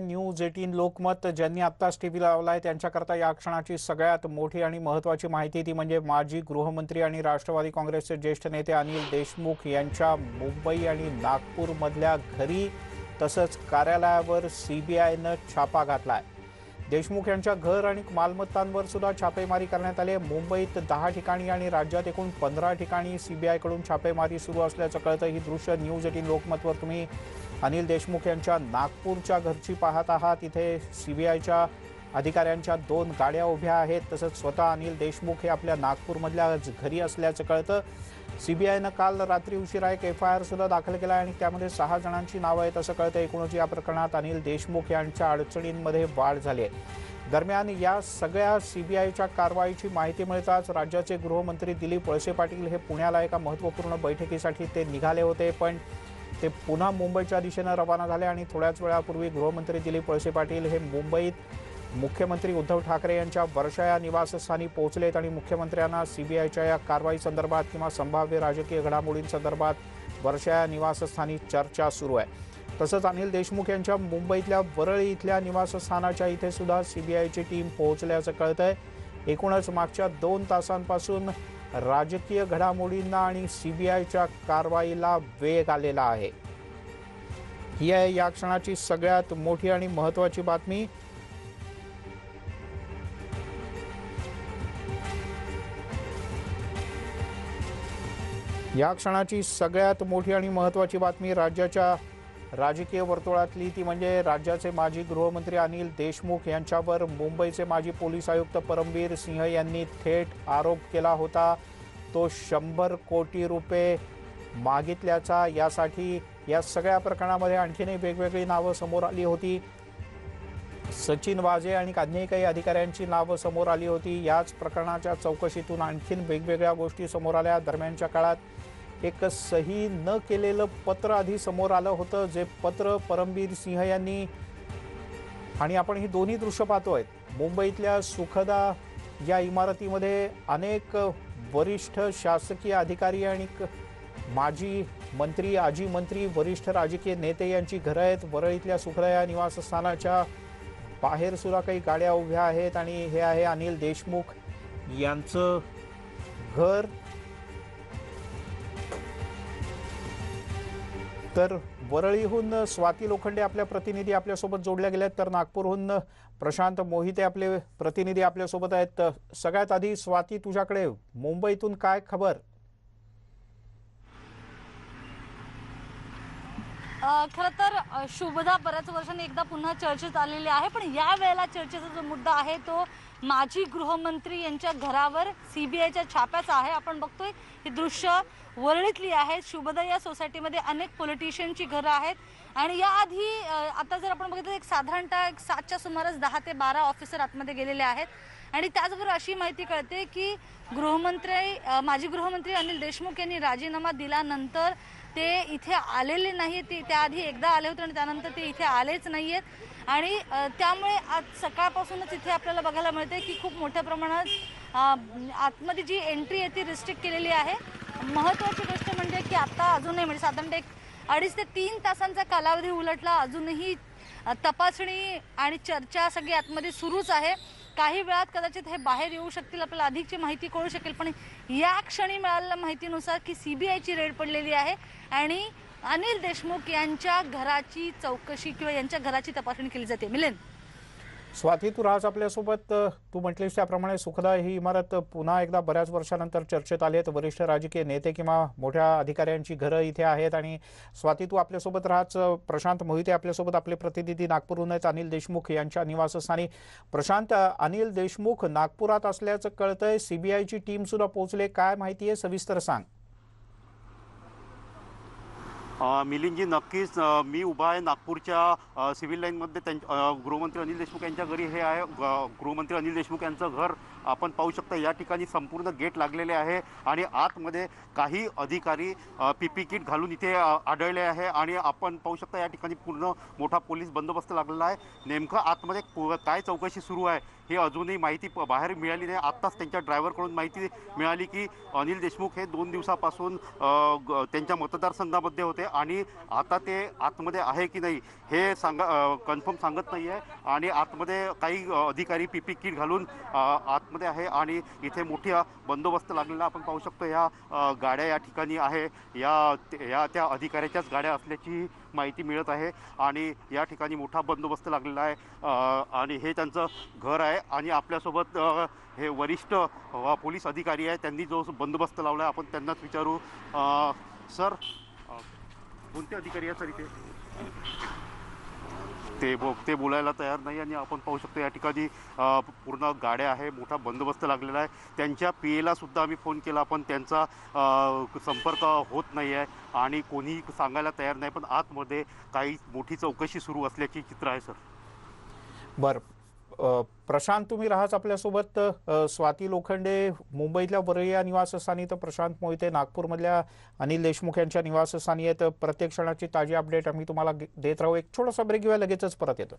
News eighteen Lokmat ज्यांनी आत्ताच TV लावलाय त्यांच्याकरता या क्षणाची सगळ्यात मोठी आणि महत्त्वाची माहिती ती म्हणजे माजी गृहमंत्री आणि राष्ट्रवादी काँग्रेसचे ज्येष्ठ नेते अनिल देशमुख यांच्या मुंबई आणि नागपूरमधल्या घरी तसंच कार्यालयावर सीबीआयनं छापा घातलाय. देशमुख यांच्या घर आणि मालमत्तांवर सुद्धा छापेमारी करण्यात आली आहे. मुंबईत दहा ठिकाणी आणि राज्यात एकूण पंधरा ठिकाणी सीबीआयकडून छापेमारी सुरू असल्याचं कळतं ही दृश्य न्यूज एटीन लोकमतवर तुम्ही अनिल देशमुख यांच्या नागपूरच्या घरची पाहत आहात. इथे सीबीआयच्या अधिकाऱ्यांच्या दोन गाड्या उभ्या आहेत तसंच स्वतः अनिल देशमुख हे आपल्या नागपूरमधल्या घरी असल्याचं कळतं. सीबीआयनं काल रात्री उशिरा एक एफ आय आर सुद्धा दाखल केला आणि त्यामध्ये सहा जणांची नावं आहेत असं कळतं एकूणच या प्रकरणात अनिल देशमुख यांच्या अडचणींमध्ये वाढ झाली आहे. दरम्यान या सगळ्या सीबीआयच्या कारवाईची माहिती मिळताच राज्याचे गृहमंत्री दिलीप वळसे पाटील हे पुण्याला एका महत्त्वपूर्ण बैठकीसाठी ते निघाले होते पण ते पुन्हा मुंबईच्या दिशेनं रवाना झाले आणि थोड्याच वेळापूर्वी गृहमंत्री दिलीप वळसे पाटील हे मुंबईत मुख्यमंत्री उद्धव ठाकरे यांच्या वर्षा या निवासस्थानी पोहोचलेत आणि मुख्यमंत्र्यांना सीबीआयच्या या कारवाई संदर्भात किंवा संभाव्य राजकीय घडामोडींसंदर्भात वर्षा या निवासस्थानी चर्चा सुरू आहे. तसंच अनिल देशमुख यांच्या मुंबईतल्या वरळी इथल्या निवासस्थानाच्या इथे सुद्धा सीबीआयची टीम पोहोचल्याचं कळतंय. एकूणच मागच्या दोन तासांपासून राजकीय घडामोडींना आणि सीबीआयच्या कारवाईला वेग आलेला आहे. ही आहे या क्षणाची सगळ्यात मोठी आणि महत्त्वाची बातमी. या क्षणाची सगळ्यात मोठी आणि महत्त्वाची बातमी राज्याच्या राजकीय वर्तुळातली ती म्हणजे राज्याचे माजी गृहमंत्री अनिल देशमुख यांच्यावर मुंबईचे माजी पोलीस आयुक्त परमवीर सिंह यांनी थेट आरोप केला होता. तो शंभर कोटी रुपये मागितल्याचा यासाठी या सगळ्या प्रकरणामध्ये आणखीनही वेगवेगळी नावं समोर आली होती. सचिन वाजे आणि अन्य काही अधिकाऱ्यांची नावं समोर आली होती. याच प्रकरणाच्या चौकशीतून आणखीन वेगवेगळ्या गोष्टी समोर आल्या. दरम्यानच्या काळात एक सही न केलेलं पत्र आधी समोर आलं होतं जे पत्र परमबीर सिंह यांनी आणि आपण ही दोन्ही दृश्य पाहतोय. मुंबईतल्या सुखदा या इमारतीमध्ये अनेक वरिष्ठ शासकीय अधिकारी आणि क- माजी मंत्री आजी मंत्री वरिष्ठ राजकीय नेते यांची घरं आहेत. वरळीतल्या सुखदा या निवासस्थानाच्या बाहेर सुद्धा काही गाड्या उभ्या आहेत आणि हे आहे अनिल देशमुख यांचं घर. तर वरळीहून स्वाती लोखंडे आपल्या प्रतिनिधी आपल्यासोबत जोडल्या गेल्या आहेत तर नागपूरहून प्रशांत मोहिते आपले प्रतिनिधी आपल्यासोबत आहेत. सगळ्यात आधी स्वाती तुझ्याकडे मुंबईतून काय खबर? खरं तर शुभदा बऱ्याच वर्षांनी एकदा पुन्हा चर्चेत आलेली आहे पण या वेळेला चर्चेचा जो मुद्दा आहे तो माजी गृहमंत्री यांच्या घरावर सीबीआयच्या छाप्याचा आहे. आपण बघतोय ही दृश्य वरळीतली आहेत शुभदा या सोसायटीमध्ये अनेक पॉलिटिशियनची घरं आहेत. आणि याआधी आता जर आपण बघितलं एक साधारणतः एक सातच्या सुमारास दहा ते बारा ऑफिसर आतमध्ये गेलेले आहेत. आणि त्याचबरोबर अशी माहिती कळते की गृहमंत्री माजी गृहमंत्री अनिल देशमुख यांनी राजीनामा दिल्यानंतर ते इथे आलेले नाही ते त्याआधी एकदा आले होते आणि त्यानंतर ते इथे आलेच नाही आहेत आणि त्यामुळे आज सकाळपासूनच इथे आपल्याला बघायला मिळते की खूप मोठ्या प्रमाणात आतमध्ये जी एंट्री आहे ती रिस्ट्रिक्ट केलेली आहे. महत्त्वाची गोष्ट म्हणजे की आत्ता अजूनही म्हणजे साधारणतः एक अडीच ते तीन तासांचा कालावधी उलटला अजूनही तपासणी आणि चर्चा सगळी आतमध्ये सुरूच आहे. काही वेळात कदाचित हे बाहेर येऊ शकतील आपल्याला अधिकची माहिती कळू शकेल पण या क्षणी मिळालेल्या माहितीनुसार की सीबीआयची रेड पडलेली आहे आणि अनिल देशमुख यांच्या घराची चौकशी किंवा यांच्या घराची तपासणी केली जाते. मिलेन. स्वाती तू राज आपल्यासोबत. तू म्हटलीस त्याप्रमाणे सुखदा ही इमारत पुन्हा एकदा बऱ्याच वर्षानंतर चर्चेत आली आहेत. वरिष्ठ राजकीय नेते किंवा मोठ्या अधिकाऱ्यांची घरं इथे आहेत. आणि स्वाती तू आपल्यासोबत राहच प्रशांत मोहिते आपल्यासोबत आपले प्रतिनिधी नागपूरहून आहेत अनिल देशमुख यांच्या निवासस्थानी. प्रशांत अनिल देशमुख नागपुरात असल्याचं कळतंय. सीबीआयची टीम सुद्धा पोहोचले काय माहिती आहे? सविस्तर सांग. मिलिंदजी नक्कीच मी उभा आहे नागपूरच्या सिव्हिल लाईनमध्ये त्यां गृहमंत्री अनिल देशमुख यांच्या घरी. हे आहे ग- गृहमंत्री अनिल देशमुख यांचं घर. आपण पाहू शकता या ठिकाणी संपूर्ण गेट लागलेले आहे आणि आतमध्ये काही अधिकारी पी पी किट घालून इथे आढळले आहे आणि आपण पाहू शकता या ठिकाणी पूर्ण मोठा पोलीस बंदोबस्त लागलेला आहे. नेमकं आतमध्ये काय चौकशी सुरू आहे? हे अजूनही माहिती प- बाहेर मिळाली नाही. आत्ताच त्यांच्या ड्रायव्हरकडून माहिती मिळाली की अनिल देशमुख हे दोन दिवसापासून ग- त्यांच्या मतदारसंघामध्ये होते आणि आता ते आतमध्ये आहे की नाही हे सांगा कन्फर्म सांगत नाही आहे आणि आतमध्ये काही अधिकारी पी पी किट घालून आतमध्ये आहे आणि इथे मोठ्या बंदोबस्त लागलेला आपण पाहू शकतो. या गाड्या या ठिकाणी आहे. या या त्या अधिकाऱ्याच्याच गाड्या असल्याची माहिती मिळत आहे आणि या ठिकाणी मोठा बंदोबस्त लागलेला आहे. आणि हे त्यांचं घर आहे. आणि आपल्यासोबत हे वरिष्ठ पोलीस अधिकारी आहे. त्यांनी जो बंदोबस्त लावला आहे आपण त्यांनाच विचारू. सर कोणते अधिकारी आहे सर इथे? ते बो ते बोलायला तयार नाही आणि आपण पाहू शकतो या ठिकाणी पूर्ण गाड्या आहे मोठा बंदोबस्त लागलेला आहे. त्यांच्या पी एला सुद्धा आम्ही फोन केला पण त्यांचा संपर्क होत नाही आहे आणि कोणीही सांगायला तयार नाही. पण आतमध्ये काही मोठी चौकशी सुरू असल्याची चित्र आहे सर. बरं. प्रशांत तुम्ही राहाच आपल्यासोबत. स्वाती लोखंडे मुंबईतल्या वरळी निवासस्थानी तर प्रशांत मोहिते नागपूरमधल्या अनिल देशमुख यांच्या निवासस्थानी आहेत. प्रत्येक क्षणाची ताजी अपडेट आम्ही तुम्हाला देत राहू. एक छोटासा ब्रेक घेऊया लगेचच परत येतो.